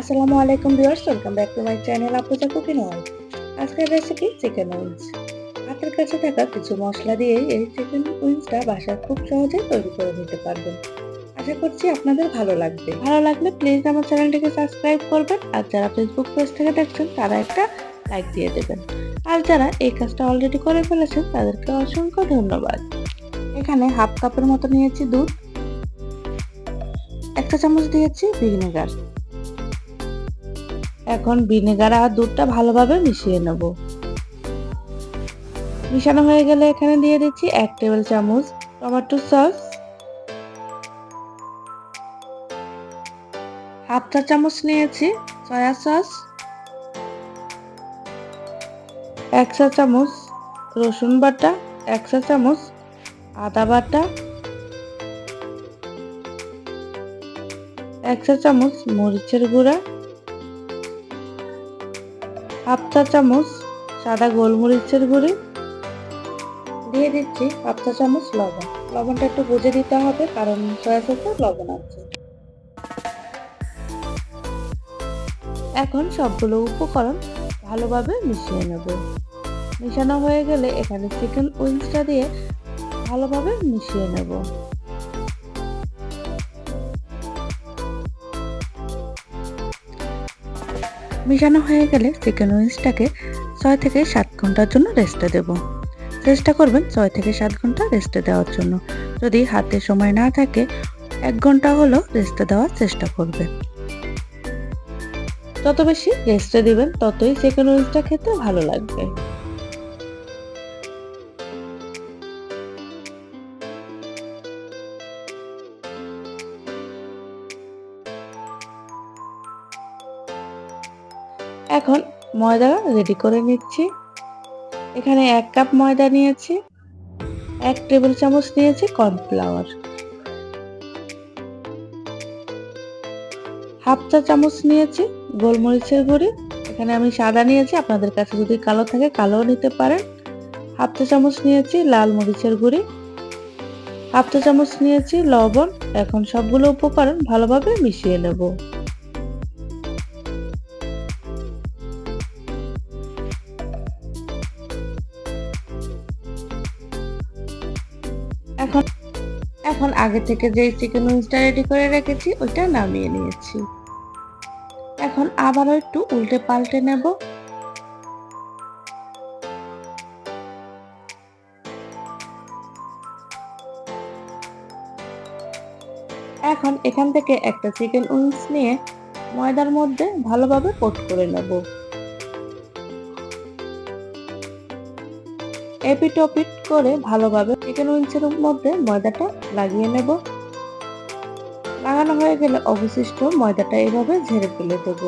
আসসালামু আলাইকুম viewers, welcome back to my channel Apuja cooking world আজকের রেসিপি চিকেন উইংস হাতের কাছে থাকা কিছু মশলা দিয়ে এই চিকেন উইংসটা বাসায় খুব সহজে তৈরি করে নিতে পারবেন। আশা করছি আপনাদের ভালো লাগবে। ভালো লাগলে প্লিজ আমার চ্যানেলটিকে সাবস্ক্রাইব করবেন আর যারা ফেসবুক পেজ থেকে দেখছেন, তারা একটা লাইক দিয়ে দেবেন। আর যারা এই কাজটা অলরেডি করে ফেলেছেন, তাদেরকে অসংখ্য ধন্যবাদ। এখানে হাফ কাপের মতো নিয়েছি দুধ। একটা চামচ দিয়েছি ভিনেগার এখন ভিনেগার আর দুধটা ভালোভাবে মিশিয়ে নেব। মিশানো হয়ে গেলে এখানে দিয়ে দিচ্ছি এক টেবিল চামচ টমেটো সস। হাফ চা চামচ নিয়েছি সয়া সস। এক চা চামচ রসুন বাটা, এক চা চামচ আদা বাটা। এক চা চামচ মরিচের গুঁড়া। হাফ চা চামচ সাদা গোলমরিচের গুঁড়ি। দিয়ে দিচ্ছি হাফ চা চামচ লবণ। লবণটা একটু বুঝে দিতে হবে, কারণ সয়া সসে লবণ আছে। এখন সবগুলো উপকরণ ভালোভাবে মিশিয়ে নেব। মিশানো হয়ে গেলে এখানে চিকেন উইংসটা দিয়ে ভালোভাবে মিশিয়ে নেব। মিশানো হয়ে গেলে চিকেন উইংসটাকে ছয় থেকে সাত ঘণ্টার জন্য রেস্টে দেব। চেষ্টা করবেন ছয় থেকে সাত ঘণ্টা রেস্টে দেওয়ার জন্য। যদি হাতে সময় না থাকে, এক ঘণ্টা হলেও রেস্টে দেওয়ার চেষ্টা করবেন। যত বেশি রেস্টে দিবেন, ততই চিকেন উইংসটা খেতে ভালো লাগবে। এখন ময়দা রেডি করে নিচ্ছি। এখানে এক কাপ ময়দা নিয়েছি, এক টেবিল চামচ নিয়েছি কর্নফ্লাওয়ার হাফ চা চামচ নিয়েছি গোলমরিচের গুঁড়ি। এখানে আমি সাদা নিয়েছি, আপনাদের কাছে যদি কালো থাকে কালোও নিতে পারেন। হাফ চা চামচ নিয়েছি লাল মরিচের গুঁড়ি। হাফ চা চামচ নিয়েছি লবণ। এখন সবগুলো উপকরণ ভালোভাবে মিশিয়ে নেব। এখন এখন আগে থেকে যে চিকেন উইংসটা রেডি করে রেখেছি, ওইটা নামিয়ে নিয়েছি। এখন আবারও একটু উল্টে পাল্টে নেব। এখন এখান থেকে একটা চিকেন উইংস নিয়ে ময়দার মধ্যে ভালোভাবে কোট করে নেব। এপিট ওপিট করে ভালোভাবে চিকেন উইংসের মধ্যে ময়দাটা লাগিয়ে নেব। লাগানো হয়ে গেলে অবশিষ্ট ময়দাটা এভাবে ঝেড়ে ফেলে দেব।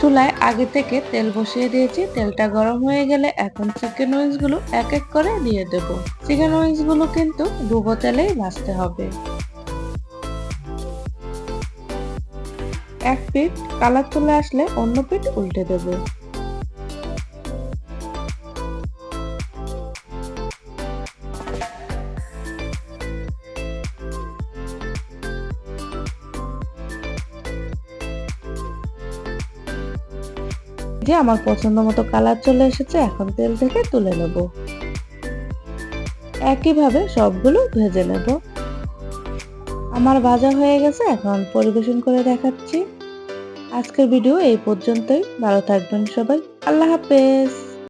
চুলায় আগে থেকে তেল বসিয়ে দিয়েছি। তেলটা গরম হয়ে গেলে এখন চিকেন উইংসগুলো এক এক করে দিয়ে দেব। চিকেন উইংসগুলো কিন্তু ডুবো তেলেই ভাজতে হবে। এক পিঠ কালার চলে আসলে অন্য পিঠ উল্টে দেবো। যে আমার পছন্দ মতো কালার চলে এসেছে, এখন তেল থেকে তুলে নেব। একইভাবে সবগুলো ভেজে নেব। আমার ভাজা হয়ে গেছে, এখন পরিবেশন করে দেখাচ্ছি। আজকের ভিডিও এই পর্যন্তই, ভালো থাকবেন সবাই, আল্লাহ হাফেজ।